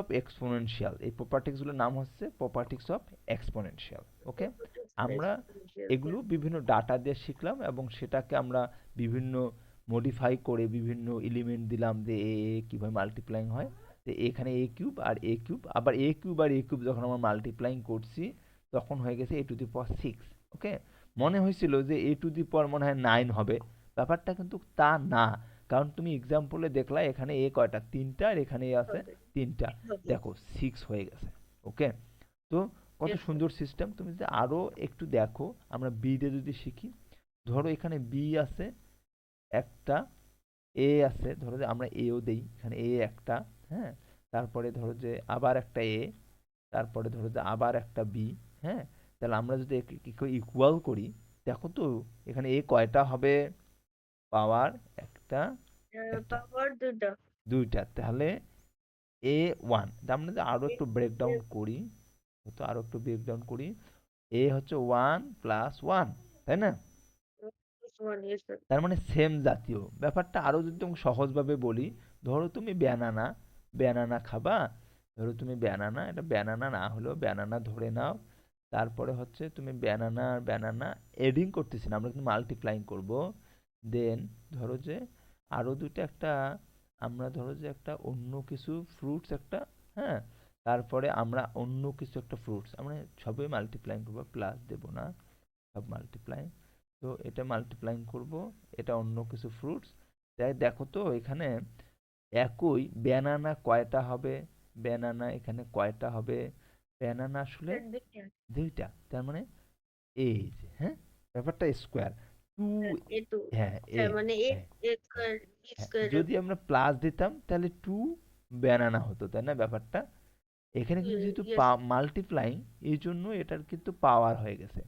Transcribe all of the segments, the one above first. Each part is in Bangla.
অফ এক্সপোনেনশিয়াল এই প্রপার্টিসগুলোর নাম হচ্ছে প্রপার্টিস অফ এক্সপোনেনশিয়াল ওকে আমরা এগুলো বিভিন্ন ডাটা দিয়ে শিখলাম এবং সেটাকে আমরা বিভিন্ন মডিফাই করে বিভিন্ন এলিমেন্ট দিলাম যে এ এ কীভাবে মাল্টিপ্লাইং হয়। তো এখানে এ কিউব আর এ কিউব আবার এ কিউব আর এ কিউব যখন আমরা মাল্টিপ্লাইং করছি তখন হয়ে গেছে এ two the power six okay মনে হয়েছিল যে এ টু দি পাওয়ার মনে হয় নাইন হবে। ব্যাপারটা কিন্তু তা না। কারণ তুমি এক্সাম্পলে দেখলা এখানে এ কয়টা? তিনটা আর এখানে এ আছে তিনটা। দেখো সিক্স হয়ে গেছে ওকে তো কত সুন্দর সিস্টেম তুমি যদি আরও একটু দেখো আমরা বি তে যদি শিখি ধরো এখানে বি আছে একটা এ আছে ধরো যে আমরা এও দেই এখানে এ একটা হ্যাঁ? তারপরে ধরো যে আবার একটা এ তারপরে ধরো যে আবার একটা বি হ্যাঁ? তাহলে আমরা যদি ইকুয়াল করি দেখো তো এখানে এ কয়টা হবে? পাওয়ার একটা পাওয়ার দুটো দুইটা। তাহলে এ ওয়ান আমরা যদি আরও একটু ব্রেকডাউন করি তো আরও একটু ব্রেকডাউন করি। এ হচ্ছে ওয়ান প্লাস ওয়ান তাই না? তার মানে সেম জাতীয়। ব্যাপারটা আরও যদি তুমি সহজভাবে বলি ধরো তুমি ব্যানানা ব্যানানা খাবা। ধরো তুমি ব্যানানা এটা ব্যানানা না হলেও ব্যানানা ধরে নাও। তারপরে হচ্ছে তুমি ব্যানানা আর ব্যানানা এডিং করতেছি না আমরা কিন্তু মাল্টিপ্লাইং করব। দেন ধরো যে আরও দুটো একটা আমরা ধরো যে একটা অন্য কিছু ফ্রুটস একটা হ্যাঁ? তারপরে আমরা অন্য কিছু একটা ফ্রুটস আমরা সবই মাল্টিপ্লাইং করব প্লাস দেবো না সব মাল্টিপ্লাইং তো এটা মাল্টিপ্লাইং করব এটা অন্য কিছু ফ্রুটস তাই দেখো তো এখানে একই ব্যানানা কয়টা হবে? ব্যানানা এখানে কয়টা হবে? ব্যানানা আসলে দুইটা। তার মানে এই যে হ্যাঁ? ব্যাপারটা স্কোয়ার টু হ্যাঁ এ মানে এ হ্যাঁ, এ স্কয়ার বি হ্যাঁ, স্কয়ার যদি আমরা প্লাস দিতাম তাহলে টু ব্যানানা হতো তাই না ব্যাপারটা? এখানে কিন্তু যেহেতু মাল্টিপ্লাইং এই জন্য এটার কিন্তু পাওয়ার হয়ে গেছে।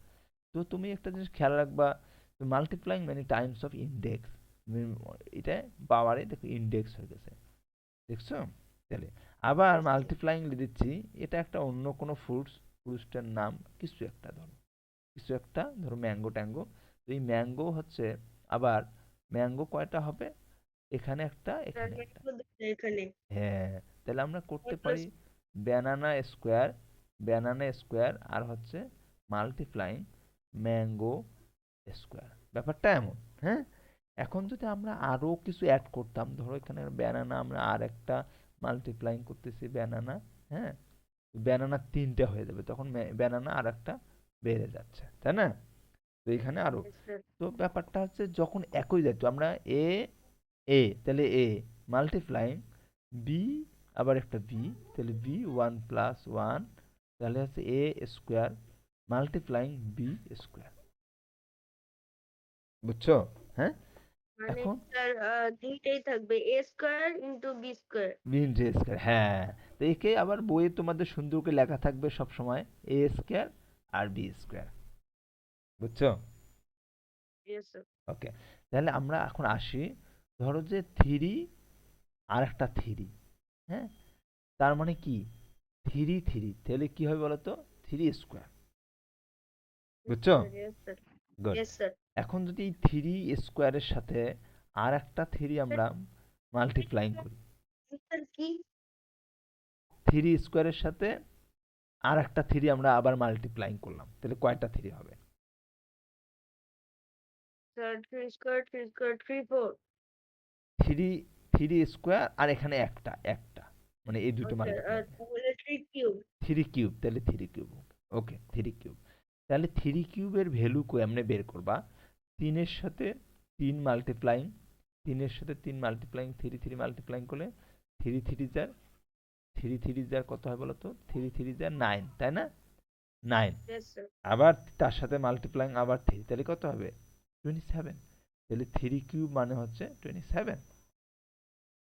তো তুমি একটা জিনিস খেয়াল রাখবা মাল্টিপ্লাইং মানে টাইমস অফ ইন্ডেক্স এটা পাওয়ারে দেখো ইন্ডেক্স হয়ে গেছে। দেখছ? তাহলে আবার মাল্টিপ্লাইং দিচ্ছি এটা একটা অন্য কোনো ফ্রুটস ফ্রুটসটার নাম কিছু একটা ধরো। কিছু একটা ধরো ম্যাঙ্গো ট্যাঙ্গো এই ম্যাঙ্গো হচ্ছে আবার ম্যাঙ্গো কয়টা হবে? এখানে একটা এখানে একটা। হ্যাঁ তাহলে আমরা করতে পারি ব্যানানা স্কোয়ার ব্যানানা স্কোয়ার আর হচ্ছে মাল্টিপ্লাইং ম্যাঙ্গো স্কোয়ার ব্যাপারটা এমন হ্যাঁ? এখন যদি আমরা আরও কিছু অ্যাড করতাম ধরো এখানে ব্যানানা আমরা আর একটা মাল্টিপ্লাইং করতেছি ব্যানানা হ্যাঁ? ব্যানানা তিনটে হয়ে যাবে তখন ব্যানানা আর একটা বেড়ে যাচ্ছে তাই না? তো এখানে আরও। তো ব্যাপারটা হচ্ছে যখন একই দায়িত্ব আমরা এ এ তাহলে এ মাল্টিপ্লাইং বি আবার একটা বি তাহলে বি ওয়ান প্লাস ওয়ান তাহলে হচ্ছে A square multiplying B square বুঝছ? হ্যাঁ? মানে এখন? দুইটাই থাকবে A square into B square B into square হ্যাঁ। তো একে আবার বইয়ে তোমাদের সুন্দর করে লেখা থাকবে সব সময় এ স্কোয়ার আর বি স্কোয়ার বুঝছ? ওকে তাহলে আমরা এখন আসি ধরো যে থ্রি আর একটা থ্রি হ্যাঁ? তার মানে কি? থ্রি থ্রি তাহলে কি হবে বলো তো থ্রি স্কোয়ার। বুঝছ? গুড এখন যদি এই থ্রি স্কোয়ারের সাথে আর একটা থ্রি আমরা মাল্টিপ্লাইং করি। থ্রি স্কোয়ারের সাথে আর একটা থ্রি আমরা আবার মাল্টিপ্লাইং করলাম। তাহলে কয়টা থ্রি হবে? Three square three square three four three three square আর এখানে একটা একটা। মানে এই দুটো তাহলে থ্রি কিউব তাহলে three cube okay three cube তাহলে থ্রি কিউবের ভ্যালু কেমনে বের করবা? তিনের সাথে তিন মাল্টিপ্লাইং তিনের সাথে তিন মাল্টিপ্লাইং থ্রি থ্রি মাল্টিপ্লাইং করলে থ্রি থ্রি যার থ্রি থ্রি যার কত হয় বলো তো? থ্রি থ্রি যার নাইন তাই না? নাইন আবার তার সাথে মাল্টিপ্লাইং আবার থ্রি তাহলে কত হবে? টোয়েন্টি সেভেন তাহলে থ্রি কিউব মানে হচ্ছে টোয়েন্টি সেভেন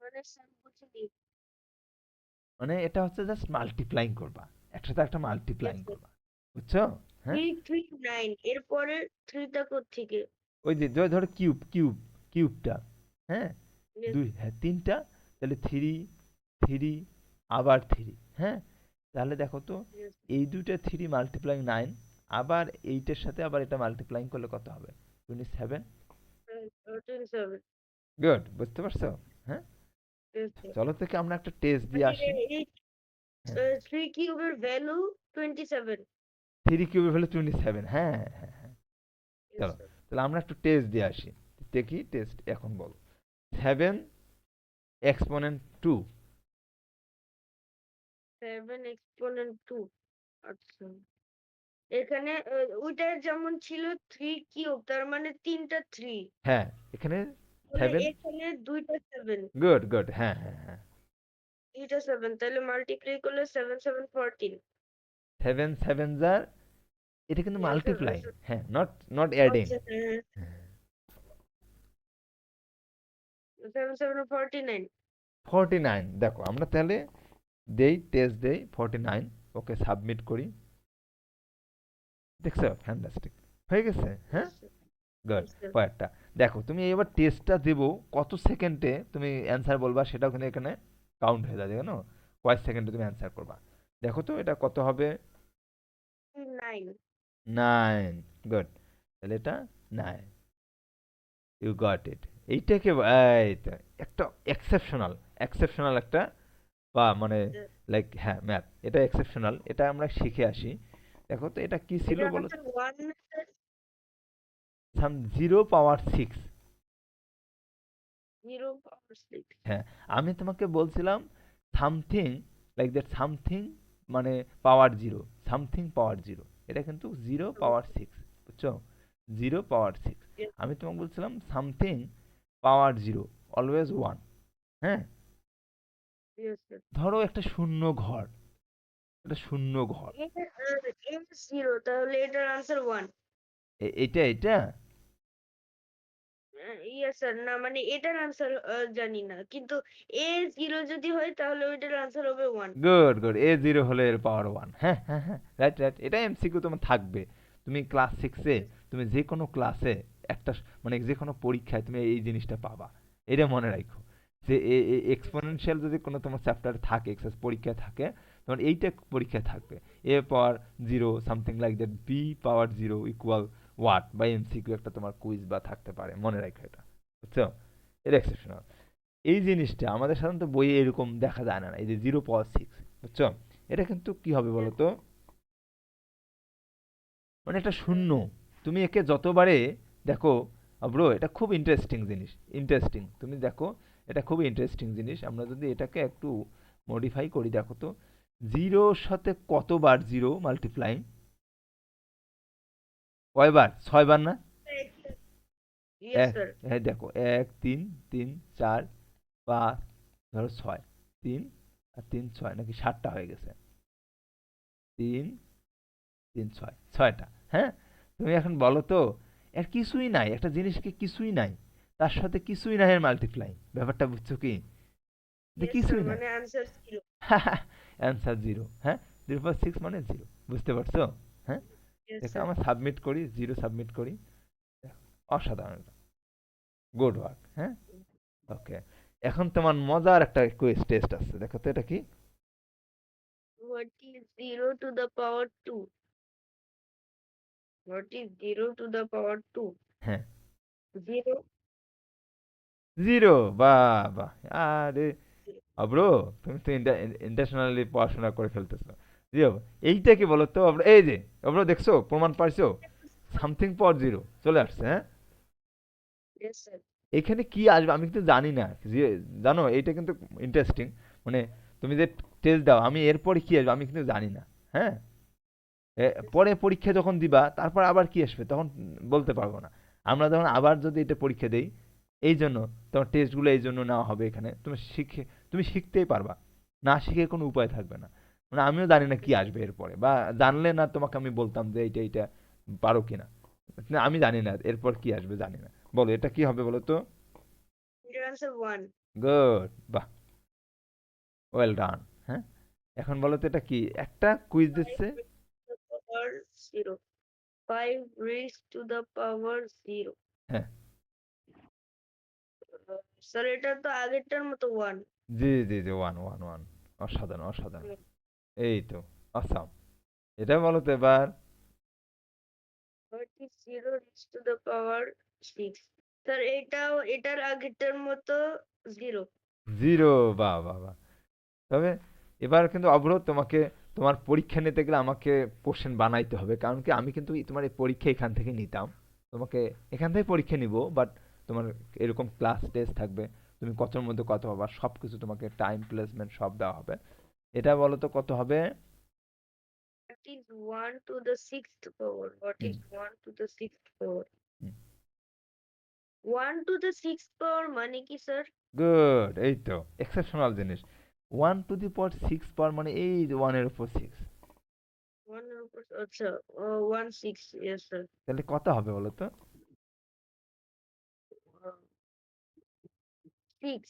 মানে বুঝলি মানে এটা হচ্ছে জাস্ট মাল্টিপ্লাইং করবা। একসাথে একটা মাল্টিপ্লাইং করবা। বুঝছ? হ্যাঁ? এরপরে থ্রিটা থেকে ওই যে ধরো কিউব কিউব কিউবটা হ্যাঁ? দুই হ্যাঁ তিনটা। তাহলে থ্রি থ্রি আবার থ্রি হ্যাঁ? তাহলে দেখো তো এই দুইটা থ্রি মাল্টিপ্লাইং নাইন আবার এইটার সাথে আবার এটা মাল্টিপ্লাইং করলে কত হবে? টোয়েন্টি সেভেন uh, 27 গুড বুঝতে পারছ? হ্যাঁ? চলো থেকে আমরা একটা টেস্ট দিয়ে আসি। থ্রি কিউবের ভ্যালু টোয়েন্টি সেভেন থ্রি কিউবের ভ্যালু টোয়েন্টি সেভেন হ্যাঁ হ্যাঁ হ্যাঁ। চলো। তাহলে আমরা একটু টেস্ট দিয়ে আসি। দেখি টেস্ট এখন বল। Seven exponent two seven exponent two আচ্ছা। এখানে আহ, ওইটার যেমন ছিল থ্রি কিউব তার মানে তিনটা থ্রি হ্যাঁ এখানে Seven? এখানে দুইটা সেভেন গুড গুড হ্যাঁ হ্যাঁ হ্যাঁ। দুইটা সেভেন তাহলে মাল্টিপ্লাই করলে seven seven fourteen seven seven যার এটা কিন্তু মাল্টিপ্লাই হ্যাঁ not not adding seven seven forty nine forty nine দেখো আমরা তাহলে দেই টেস্ট দেই ফর্টি নাইন ওকে সাবমিট করি। দেখছ? ফ্যান্টাস্টিক হয়ে গেছে? হ্যাঁ? গুড পরেরটা। দেখো তুমি এবার টেস্টটা দেবো কত সেকেন্ডে তুমি অ্যান্সার বলবা সেটাও কিন্তু এখানে কাউন্ট হয়ে যাবে কেন কয়েক সেকেন্ডে তুমি অ্যান্সার করবা? দেখো তো এটা কত হবে? নাইন গুড তাহলে এটা নাইন ইউ গট ইট এইটাকে একটা এক্সেপশনাল এক্সেপশনাল একটা বা মানে লাইক হ্যাঁ ম্যাথ এটা এক্সেপশনাল এটা আমরা শিখে আসি। দেখো তো এটা কি ছিল বলো সাম জিরো পাওয়ার সিক্স হ্যাঁ আমি তোমাকে বলছিলাম সামথিং লাইক দ্যাট সামথিং মানে power zero something power zero এটা কিন্তু জিরো পাওয়ার সিক্স বুঝছ? জিরো পাওয়ার সিক্স আমি তোমাকে বলছিলাম something power zero always one হ্যাঁ? ধরো একটা শূন্য ঘর। একটা শূন্য ঘর। জিরো তাহলে এটার আনসার ওয়ান এটা এটা? ইয়েস স্যার না মানে এটার আনসার জানি না। কিন্তু এ জিরো যদি হয় তাহলে ওইটার আনসার হবে one good good A zero হলে এর পাওয়ার ওয়ান হ্যাঁ হ্যাঁ হ্যাঁ। রাইট রাইট এটা এমসিকিউ তোমার থাকবে। তুমি ক্লাস সিক্সে তুমি যে কোনো ক্লাসে একটা মানে যে কোনো পরীক্ষায় তুমি এই জিনিসটা পাবা। এটা মনে রাখো। যে এক্সপোনেনশিয়াল যদি কোনো তোমার চ্যাপ্টার থাকে এক্সাস পরীক্ষায় থাকে তখন এইটা পরীক্ষায় থাকবে। A power zero something like that B power zero equal what বা এমসিকিউ একটা তোমার কুইজ বা থাকতে পারে, মনে রাখো এটা। বুঝছ? এটা এক্সেপশনাল এই জিনিসটা আমাদের সাধারণত বইয়ে এরকম দেখা যায় না এই যে জিরো পাওয়ার সিক্স বুঝছ? এটা কিন্তু কি হবে বলো তো মানে একটা শূন্য। তুমি একে যতবারে দেখো ব্রো এটা খুব ইন্টারেস্টিং জিনিস ইন্টারেস্টিং তুমি দেখো, এটা খুব ইন্টারেস্টিং জিনিস। আমরা যদি এটাকে একটু মডিফাই করি, দেখো তো জিরোর সাথে কতবার জিরো মাল্টিপ্লাইং কয়বার? ছয়বার না? হ্যাঁ দেখো এক তিন তিন চার পাঁচ ধরো ছয়। তিন আর তিন ছয় নাকি সাতটা হয়ে গেছে? তিন তিন ছয় ছয়টা হ্যাঁ? তুমি এখন বলো তো এর কিছুই নাই একটা জিনিসকে কিছুই নাই তার সাথে কিছুই নাই এর মাল্টিপ্লাই ব্যাপারটা বুঝছ কি? কিছুই নাই। মানে জিরো অ্যান্সার জিরো হ্যাঁ? জিরো পয়েন্ট সিক্স মানে জিরো বুঝতে পারছ? হ্যাঁ? দেখো আমরা সাবমিট করি জিরো সাবমিট করি। অসাধারণ। গুড ওয়ার্ক হ্যাঁ? ওকে এখন তোমার মজার একটা কুইজ টেস্ট আছে দেখো তো এটা কি? What is zero to the power two? What is zero to the power two? হ্যাঁ। Zero. জিরো বাহ বাহ। আরে ব্রো তুমি তো ইন্টারন্যাশনালি পড়াশোনা করে ফেলতেছো। জিরো এইটা কি বলো তো অব্রো, এই যে ব্রো দেখছ? প্রমাণ পাইছো? সামথিং পর জিরো চলে আসছে হ্যাঁ? এখানে কি আসবে আমি কিন্তু জানি না। জানো এইটা কিন্তু ইন্টারেস্টিং মানে তুমি যে টেস্ট দাও আমি এরপরে কি আসবে আমি কিন্তু জানি না হ্যাঁ? পরে পরীক্ষা যখন দিবা তারপর আবার কি আসবে? তখন বলতে পারব না। আমরা যখন আবার যদি এটা পরীক্ষা দেই এই জন্য তোমার টেস্টগুলো এই জন্য নেওয়া হবে এখানে। তুমি শিখে তুমি শিখতেই পারবা। না শিখে কোনো উপায় থাকবে না। মানে আমিও জানি না কি আসবে এরপরে বা জানলে না তোমাকে আমি বলতাম যে এইটা এইটা পারো কিনা। আমি জানি না এরপর কি আসবে জানি না। বলো এটা কি হবে বলো তো. গুড বাহ। ওয়েল ডান হ্যাঁ? এখন বলো তো এটা কি? একটা কুইজ দিচ্ছে. হ্যাঁ। স্যার এটা তো আগেরটার মতো ওয়ান জি জি জি ওয়ান ওয়ান ওয়ান অসাধারণ অসাধারণ। এই তো আসাম এটা বলো তো এবার? স্যার এটাও এটার আগেরটার মতো জিরো বাহ তবে এবার কিন্তু অবরোধ তোমাকে তোমার পরীক্ষা নিতে গেলে আমাকে কোশ্চেন বানাইতে হবে। কারণ কি আমি কিন্তু তোমার এই পরীক্ষা এখান থেকে নিতাম। তোমাকে এখান থেকে পরীক্ষা নিব বাট তোমার এরকম ক্লাস টেস্ট থাকবে। তুমি কতর মধ্যে কত পাবা সব কিছু তোমাকে টাইম প্লেসমেন্ট সব দেওয়া হবে। এটা বলো তো কত হবে? Is 1 to the sixth power? What is 1 to the sixth power? 1 to the sixth power মানে কি স্যার গুড এই তো এক্সেপশনাল জিনিস। One two the power six power মানে এই যে ওয়ানের উপর সিক্স 1 এর উপর আচ্ছা 1 6 yes স্যার তাহলে কত হবে বলো তো 6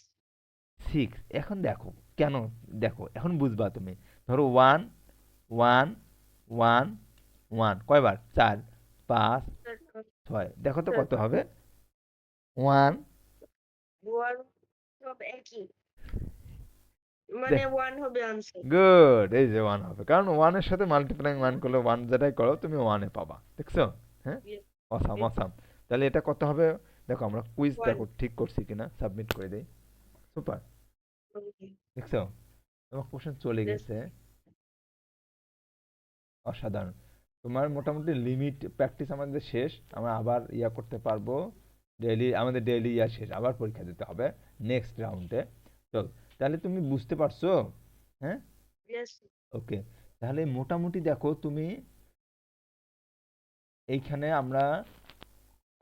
সিক্স এখন দেখো কেন? দেখো এখন বুঝবা তুমি। ধরো ওয়ান ওয়ান ওয়ান ওয়ান কয়বার? চার পাঁচ ছয়। দেখো তো কত হবে। ওয়ান 1 সব একই। মানে 1 হবে আনসার গুড এই যে ওয়ান হবে। কারণ ওয়ানের সাথে মাল্টিপ্লাইং ওয়ান করলে ওয়ান যেটাই করো তুমি ওয়ানে পাবা। দেখছ? হ্যাঁ. অসাম অসাম তাহলে এটা কত হবে? দেখো আমরা কুইজ দেখো ঠিক করছি কিনা সাবমিট করে দেই। সুপার দেখছ তোমার কোশ্চেন চলে গেছে। অসাধারণ। তোমার মোটামুটি লিমিট প্র্যাকটিস আমাদের শেষ আমরা আবার ইয়া করতে পারব। ডেইলি আমাদের ডেইলি ইয়া শেষ আবার পরীক্ষা দিতে হবে নেক্সট রাউন্ডে চল তাহলে তুমি বুঝতে পারছ? হ্যাঁ? ওকে তাহলে মোটামুটি দেখো তুমি এইখানে আমরা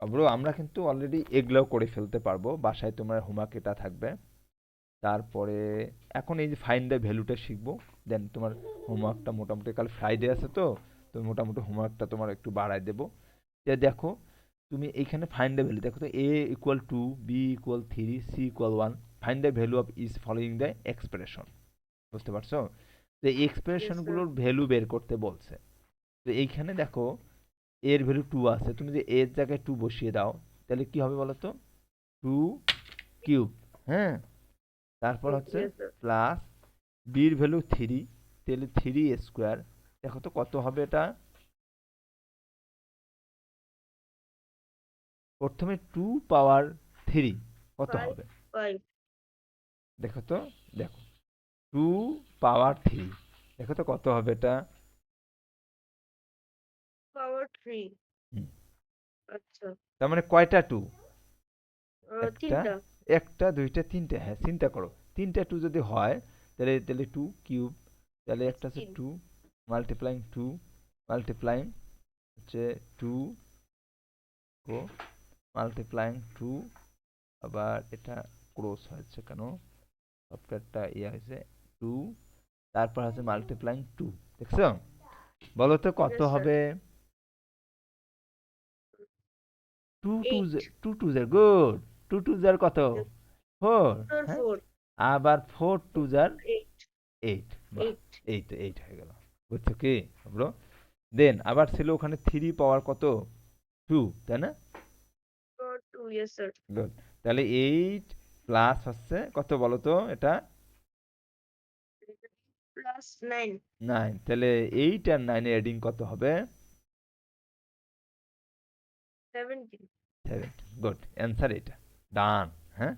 ব্রো আমরা কিন্তু অলরেডি এগুলোও করে ফেলতে পারব। বাসায় তোমার হোমওয়ার্ক এটা থাকবে। তারপরে এখন এই যে ফাইন দ্য ভ্যালুটা শিখব। দেন তোমার হোমওয়ার্কটা মোটামুটি কাল ফ্রাইডে আছে তো তো মোটামুটি হোমওয়ার্কটা তোমার একটু বাড়ায় দেবো। যে দেখো তুমি এইখানে ফাইন দ্য ভ্যালু দেখো তো A equal to B equal three C equal one find the value of is following the expression বুঝতে পারছ? তো এক্সপ্রেশনগুলোর ভ্যালু বের করতে বলছে। তো এইখানে দেখো এর ভ্যালু টু আছে। তুমি যদি এর জায়গায় টু বসিয়ে দাও তাহলে কি হবে বলো তো টু কিউব হ্যাঁ? তারপর হচ্ছে প্লাস বির ভ্যালু থ্রি তাহলে থ্রি স্কোয়ার দেখো তো কত হবে এটা? প্রথমে টু পাওয়ার থ্রি কত হবে? দেখো তো দেখো। টু পাওয়ার থ্রি দেখো তো কত হবে এটা? পাওয়ার 3 হুম। আচ্ছা। তার মানে কয়টা টু একটা? একটা দুইটা তিনটে হ্যাঁ চিন্তা করো। তিনটা টু যদি হয় তাহলে তাহলে টু কিউব তাহলে একটা হচ্ছে টু মাল্টিপ্লাইং টু মাল্টিপ্লাইং হচ্ছে টু ও মাল্টিপ্লাইং টু আবার এটা ক্রস হয়েছে কেন? সফটওয়্যারটা ইয়ে হয়েছে টু তারপর হচ্ছে মাল্টিপ্লাইং টু দেখছ? বলো তো কত হবে? টু টু টু টু জার গুড। টু টু জার কত? ফোর। হ্যাঁ। 4 আবার ফোর টু জার 8 এইট। 8 এইট। হয়ে গেল। বুঝছ কি ব্রো? দেন আবার ছিল ওখানে থ্রি পাওয়ার কত? টু তাই না? or 2 yes sir good. তাহলে এইট প্লাস হচ্ছে কত বলো তো এটা? plus 9 nine. তাহলে এইট আর নাইনের এডিং কত হবে? 17 গুড অ্যান্সার এটা ডান হ্যাঁ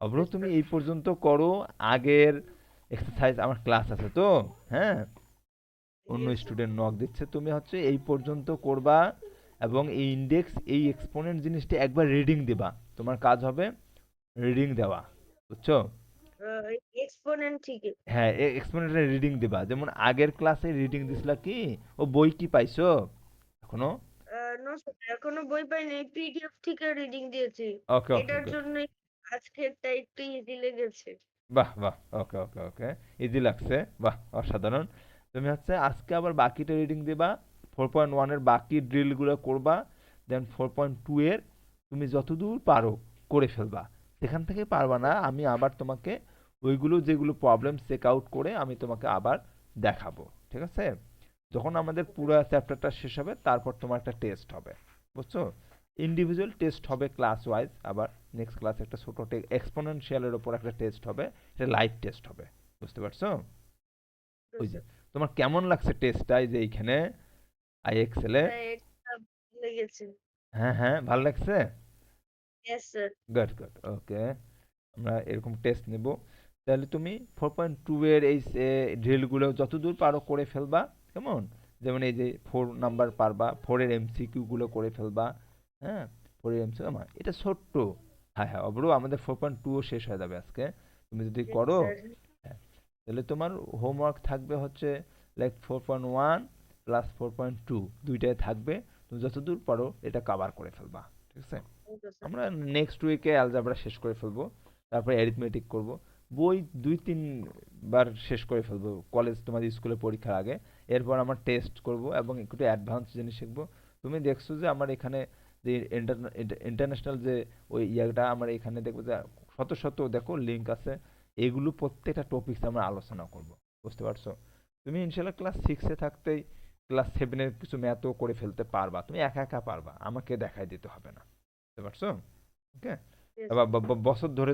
অব্র তুমি এই পর্যন্ত করো। আগের এক্সারসাইজ আমার ক্লাস আছে তো? হ্যাঁ? অন্য স্টুডেন্ট নক দিচ্ছে। তুমি হচ্ছে এই পর্যন্ত করবা এবং এই ইন্ডেক্স এই এক্সপোনেন্ট জিনিসটা একবার রিডিং দিবা। তোমার কাজ হবে রিডিং দেওয়া। বুঝছ? ঠিক হ্যাঁ এক্সপোনেন্টের রিডিং দিবা। যেমন আগের ক্লাসে রিডিং দিছিলা কি? ও বই কি পাইছো? এখনও? নো এখনও বই পাইনি পিডিএফ থেকে রিডিং দিয়েছি। ওকে এটার জন্য আজকেরটা একটু ইজি লেগেছে। বাহ বাহ ওকে ওকে ওকে ইজি লাগছে বাহ অসাধারণ। তুমি হচ্ছে আজকে আবার বাকিটা রিডিং দিবা ফোর পয়েন্ট ওয়ানের বাকি ড্রিলগুলো করবা দেন ফোর পয়েন্ট টু এর তুমি যতদূর পারো করে ফেলবা। সেখান থেকে পারবা না আমি আবার তোমাকে ওইগুলো যেগুলো প্রবলেম চেক আউট করে আমি তোমাকে আবার দেখাবো ঠিক আছে? যখন আমাদের পুরো চ্যাপ্টারটা শেষ হবে তারপর তোমার একটা টেস্ট হবে বুঝছ? ইন্ডিভিজুয়াল টেস্ট হবে ক্লাস ওয়াইজ আবার নেক্সট ক্লাসে একটা ছোটো এক্সপোনেনশিয়ালের ওপর একটা টেস্ট হবে এটা লাইভ টেস্ট হবে বুঝতে পারছ? ওই যে তোমার কেমন লাগছে টেস্টটা এই যে এইখানে? আই এক্সেলে? হ্যাঁ হ্যাঁ ভালো লাগছে? গুড গুড ওকে আমরা এরকম টেস্ট নেব। তাহলে তুমি ফোর পয়েন্ট টু এর এই ড্রিলগুলো যতদূর পারো করে ফেলবা। কেমন? যেমন এই যে ফোর নাম্বার পারবা ফোরের এমসিকিউগুলো করে ফেলবা হ্যাঁ? ফোরের এমসিকিউ আমার এটা ছোট্ট। হ্যাঁ হ্যাঁ অবরো আমাদের ফোর পয়েন্ট টুও শেষ হয়ে যাবে আজকে। তুমি যদি করো sir. তাহলে তোমার হোমওয়ার্ক থাকবে হচ্ছে like four point one plus four point two দুইটাই থাকবে। তুমি যতদূর পারো এটা কভার করে ফেলবা ঠিক আছে? আমরা নেক্সট উইকে অ্যালজাবরা শেষ করে ফেলব তারপরে অ্যারিথমেটিক করব। বই দুই তিন বার শেষ করে ফেলব। কলেজ তোমাদের স্কুলে পরীক্ষার আগে। এরপর আমার টেস্ট করব এবং একটু অ্যাডভান্স জিনিস শিখব। তুমি দেখছ যে আমার এখানে যে ইন্টারন্যাশনাল যে ওই ইয়াটা আমার এখানে দেখব যে শত শত দেখো লিঙ্ক আছে। এগুলো প্রত্যেকটা টপিকস আমরা আলোচনা করব। বুঝতে পারছ? তুমি ইনশাল্লাহ ক্লাস সিক্সে থাকতেই ক্লাস সেভেনের কিছু ম্যাথও করে ফেলতে পারবা। তুমি একা একা পারবা। আমাকে দেখাই দিতে হবে না। বুঝতে পারছ? ওকে বছর ধরে